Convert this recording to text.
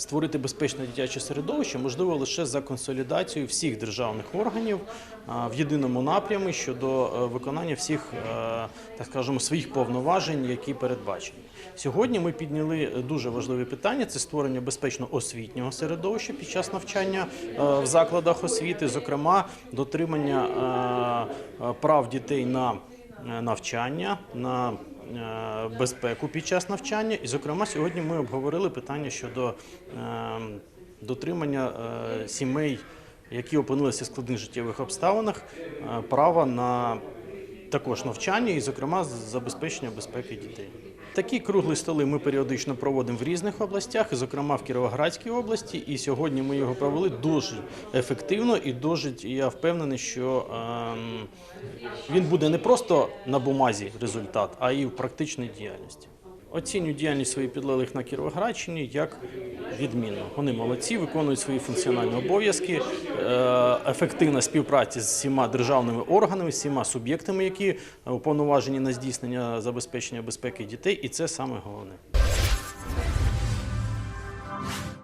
створити безпечне дитяче середовище можливо лише за консолідацією всіх державних органів в єдиному напрямі щодо е, виконання всіх, е, так скажемо, своїх повноважень, які передбачені. Сьогодні ми підняли дуже важливе питання: це створення безпечно освітнього середовища під час навчання е, в закладах освіти, зокрема дотримання е, е, прав дітей на е, навчання, на е, безпеку під час навчання. І, зокрема, сьогодні ми обговорили питання щодо е, дотримання е, сімей, які опинилися в складних життєвих обставинах, е, права на також навчання і, зокрема, забезпечення безпеки дітей. Такі круглі столи ми періодично проводимо в різних областях, зокрема в Кіровоградській області. І сьогодні ми його провели дуже ефективно і дуже я впевнений, що ем, він буде не просто на бумазі результат, а і в практичній діяльності. Оцінюю діяльність своїх підлеглих на Кіровоградщині як відмінно. Вони молодці, виконують свої функціональні обов'язки, е, ефективна співпраця з всіма державними органами, з всіма суб'єктами, які уповноважені на здійснення забезпечення безпеки дітей, і це саме головне.